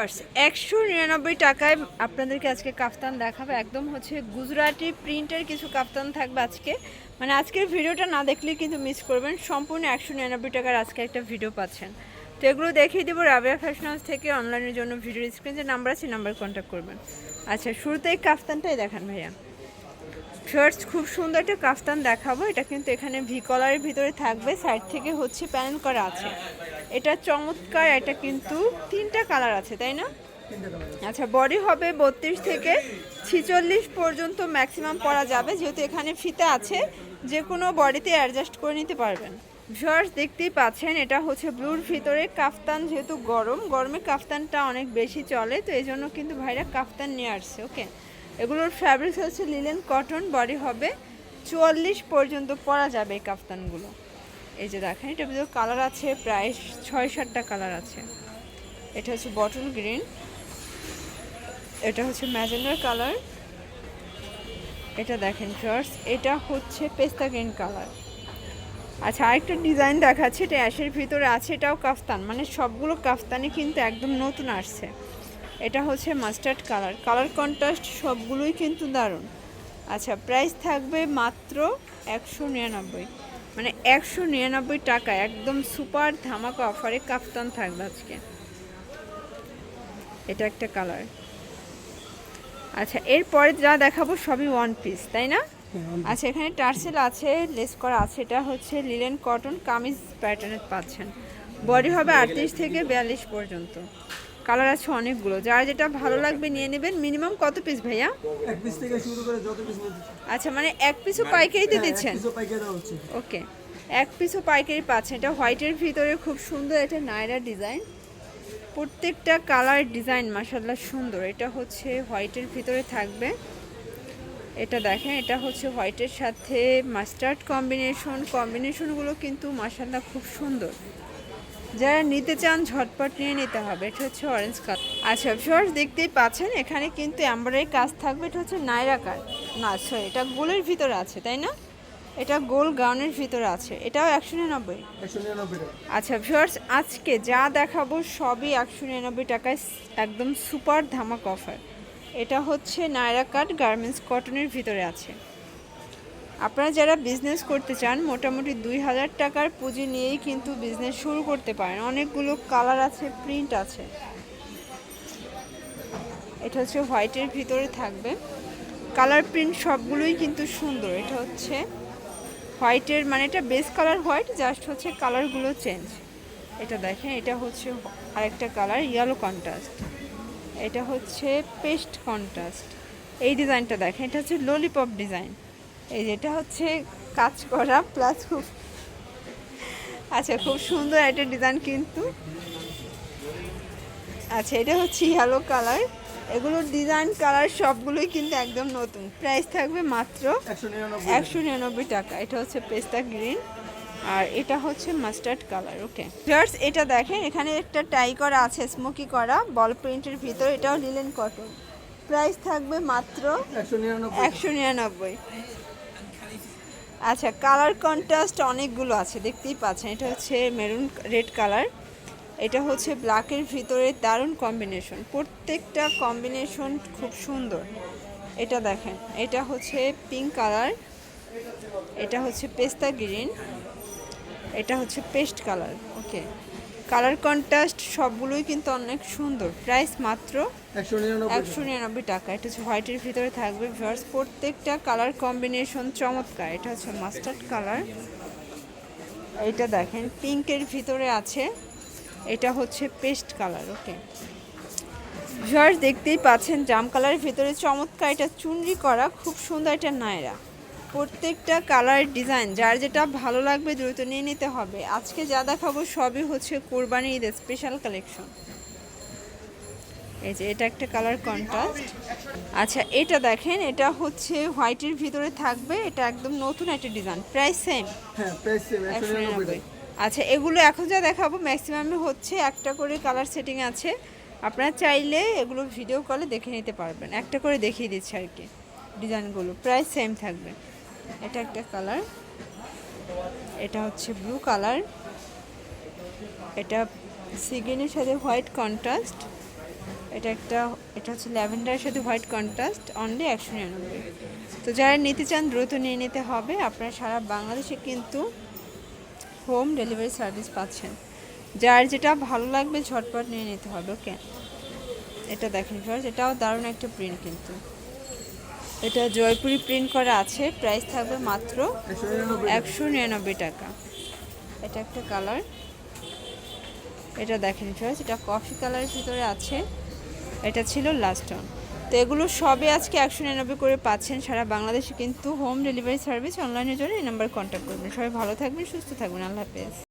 Viewers, একশো নিরানব্বই টাকায় আপনাদেরকে আজকে কাফতান দেখাবো। একদম হচ্ছে গুজরাটি প্রিন্টের কিছু কাফতান থাকবে আজকে। মানে আজকের ভিডিওটা না দেখলে কিন্তু মিস করবেন। সম্পূর্ণ একশো নিরানব্বই টাকার আজকে একটা ভিডিও পাচ্ছেন। তো এগুলো দেখিয়ে দেবো রাবিয়া ফ্যাশন হাউস থেকে অনলাইনের জন্য ভিডিও স্ক্রিন যে নাম্বার আছে নাম্বার কন্ট্যাক্ট করবেন। আচ্ছা শুরুতেই কাফতানটাই দেখান ভাইয়া। শার্টস খুব সুন্দর একটা কাফতান দেখাবো। এটা কিন্তু এখানে ভি কলারের ভিতরে থাকবে। সাইড থেকে হচ্ছে প্যানেল করা আছে। এটা চমৎকার, এটা কিন্তু তিনটা কালার আছে, তাই না? আচ্ছা বডি হবে বত্রিশ থেকে ছিচল্লিশ পর্যন্ত ম্যাক্সিমাম পরা যাবে, যেহেতু এখানে ফিতে আছে, যে কোনো বডিতে অ্যাডজাস্ট করে নিতে পারবেন। ভিউয়ার্স দেখতেই পাচ্ছেন, এটা হচ্ছে ব্লুর ভিতরে, কাফতান যেহেতু গরম, গরমে কাফতানটা অনেক বেশি চলে, তো এই জন্য কিন্তু ভাইরা কাফতান নিয়ে আসছে ওকে এগুলোর ফ্যাব্রিক্স হচ্ছে লিলেন কটন বডি হবে চুয়াল্লিশ পর্যন্ত পরা যাবে এই কাফতানগুলো। এই যে দেখেন এটার ভিতরে কালার আছে প্রায় ছয় সাতটা কালার আছে। এটা হচ্ছে বটল গ্রিন এটা হচ্ছে ম্যাজেন্ডার কালার এটা দেখেন ফার্স্ট এটা হচ্ছে পেস্তা গ্রিন কালার আচ্ছা আরেকটা ডিজাইন দেখাচ্ছে, এটা অ্যাশের ভিতরে আছে, এটাও কাফতান মানে সবগুলো কাফতানি কিন্তু একদম নতুন আসছে। এটা হচ্ছে মাস্টার্ড কালার কালার কন্ট্রাস্ট সবগুলোই কিন্তু দারুণ। আচ্ছা প্রাইস থাকবে মাত্র একশো নিরানব্বই। মানে একশো নিরানব্বই টাকা একদম সুপার ধামাকা অফারে কাফতান থাকবে আজকে। এটা একটা কালার। আচ্ছা এরপরে যা দেখাবো সবই ওয়ান পিস তাই না? আচ্ছা এখানে টার্সেল আছে লেস করা আছে এটা হচ্ছে লিলেন কটন কামিজ প্যাটার্নের পাচ্ছেন। বডি হবে আটত্রিশ থেকে বিয়াল্লিশ পর্যন্ত। কালার আছে অনেকগুলো। যার যেটা ভালো লাগবে নিয়ে নেবেন মিনিমাম কত পিস ভাইয়া? এক পিস থেকে শুরু করে যত পিস নিতে আচ্ছা মানে এক পিসও পাইকারিতে হ্যাঁ, দিচ্ছেন? ওকে এক পিসও পাইকারি পাচ্ছেন। এটা হোয়াইটের ভিতরে খুব সুন্দর এটা নায়রা ডিজাইন। প্রত্যেকটা কালার ডিজাইন মাসাল্লাহ সুন্দর। এটা হচ্ছে হোয়াইটের ভিতরে থাকবে। এটা দেখেন এটা হচ্ছে হোয়াইটের সাথে মাস্টার্ড কম্বিনেশন কম্বিনেশনগুলো কিন্তু মাসাল্লাহ খুব সুন্দর। যারা নিতে চান ঝটপট নিয়ে নিতে হবে। এটা হচ্ছে অরেঞ্জ কালার আচ্ছা ফিওর্স দেখতেই পাচ্ছেন এখানে কিন্তু এমব্রয়ডারি কাজ থাকবে। এটা হচ্ছে নাইরা কাট না সরি এটা গোলের ভিতরে আছে তাই না? এটা গোল গাউনের ভিতরে আছে। এটাও একশো নিরানব্বই। আচ্ছা ভিউয়ার্স আজকে যা দেখাবো সবই একশো নিরানব্বই টাকায় একদম সুপার ধামাক অফার এটা হচ্ছে নায়রা কাট গার্মেন্টস কটনের ভিতরে আছে। আপনারা যারা বিজনেস করতে চান, মোটামুটি দুই হাজার টাকার পুঁজি নিয়েই কিন্তু বিজনেস শুরু করতে পারেন। অনেকগুলো কালার আছে প্রিন্ট আছে। এটা হচ্ছে হোয়াইটের ভিতরে থাকবে। কালার প্রিন্ট সবগুলোই কিন্তু সুন্দর। এটা হচ্ছে হোয়াইটের মানে এটা বেস কালার হোয়াইট জাস্ট হচ্ছে কালারগুলো চেঞ্জ এটা দেখেন, এটা হচ্ছে আরেকটা কালার ইয়েলো কন্ট্রাস্ট এটা হচ্ছে পেস্ট কন্ট্রাস্ট এই ডিজাইনটা দেখেন, এটা হচ্ছে ললিপপ ডিজাইন এই যেটা হচ্ছে কাজ করা প্লাস খুব আচ্ছা খুব সুন্দর একটা ডিজাইন কিন্তু। আচ্ছা এটা হচ্ছে ইয়েলো কালার এগুলোর ডিজাইন কালার সবগুলোই কিন্তু একদম নতুন। প্রাইস থাকবে মাত্র একশো নিরানব্বই টাকা। এটা হচ্ছে পেস্তা গ্রিন আর এটা হচ্ছে মাস্টার্ড কালার ওকে জার্স এটা দেখেন এখানে একটা টাই করা আছে স্মোকি করা বল প্রিন্টের ভিতরে এটাও লিলেন কটন প্রাইস থাকবে মাত্র একশো নিরানব্বই। আচ্ছা কালার কন্ট্রাস্ট অনেকগুলো আছে, দেখতেই পাচ্ছেন। এটা হচ্ছে মেরুন রেড কালার এটা হচ্ছে ব্ল্যাকের ভিতরে দারুণ কম্বিনেশন প্রত্যেকটা কম্বিনেশন খুব সুন্দর। এটা দেখেন, এটা হচ্ছে পিঙ্ক কালার এটা হচ্ছে পেস্তা গ্রিন এটা হচ্ছে paste colour okay colour contrast সবগুলোই কিন্তু অনেক সুন্দর। প্রাইস মাত্র একশো নিরানব্বই টাকা। এটা হচ্ছে হোয়াইটের ভিতরে থাকবে ভিউয়ার্স। প্রত্যেকটা কালার কম্বিনেশন চমৎকার। এটা হচ্ছে মাস্টার্ড কালার। এটা দেখেন পিঙ্কের ভিতরে আছে। এটা হচ্ছে পেস্ট কালার ওকে। ভিউয়ার্স দেখতেই পাচ্ছেন জাম কালারের ভিতরে চমৎকার। এটা চুনরি করা খুব সুন্দর এটা নায়রা। প্রত্যেকটা কালার ডিজাইন যার যেটা ভালো লাগবে দ্রুত নিয়ে নিতে হবে। আজকে যা দেখাবো সবই হচ্ছে কোরবানি ঈদের স্পেশাল কালেকশন এই যে এটা একটা কালার কন্ট্রাস্ট আচ্ছা এটা দেখেন এটা হচ্ছে হোয়াইটের ভিতরে থাকবে এটা একদম নতুন একটা ডিজাইন প্রাইস সেম হ্যাঁ আচ্ছা এগুলো এখন যা দেখাবো ম্যাক্সিমামে হচ্ছে একটা করে কালার সেটিং আছে। আপনারা চাইলে এগুলো ভিডিও কলে দেখে নিতে পারবেন। একটা করে দেখিয়ে দিচ্ছি আর কি ডিজাইনগুলো প্রায় সেম থাকবে। এটা একটা কালার। এটা হচ্ছে ব্লু কালার। এটা সিগিনের সাথে হোয়াইট কন্ট্রাস্ট। এটা একটা, এটা হচ্ছে ল্যাভেন্ডারের সাথে হোয়াইট কন্ট্রাস্ট অনলি একশো নিরানব্বই। তো যারা নিতে চান, দ্রুত নিয়ে নিতে হবে। আপনারা সারা বাংলাদেশে কিন্তু হোম ডেলিভারি সার্ভিস পাচ্ছেন। যার যেটা ভালো লাগবে, ঝটপট নিয়ে নিতে হবে ওকে এটা দেখেন ফার্স্ট এটাও দারুণ একটা প্রিন্ট কিন্তু। এটা জয়পুরি প্রিন্ট করা আছে। প্রাইস থাকবে মাত্র একশো নিরানব্বই টাকা। এটা একটা কালার। এটা দেখেন ফার্স্ট এটা কফি কালারের ভিতরে আছে। এটা ছিল লাস্ট অন তো এগুলো সবে আজকে একশো নিরানব্বই করে পাচ্ছেন। সারা বাংলাদেশে কিন্তু হোম ডেলিভারি সার্ভিস অনলাইনের জন্য এই নাম্বার কন্ট্যাক্ট করবেন। সবাই ভালো থাকবেন, সুস্থ থাকবেন। আল্লাহ হাফেজ।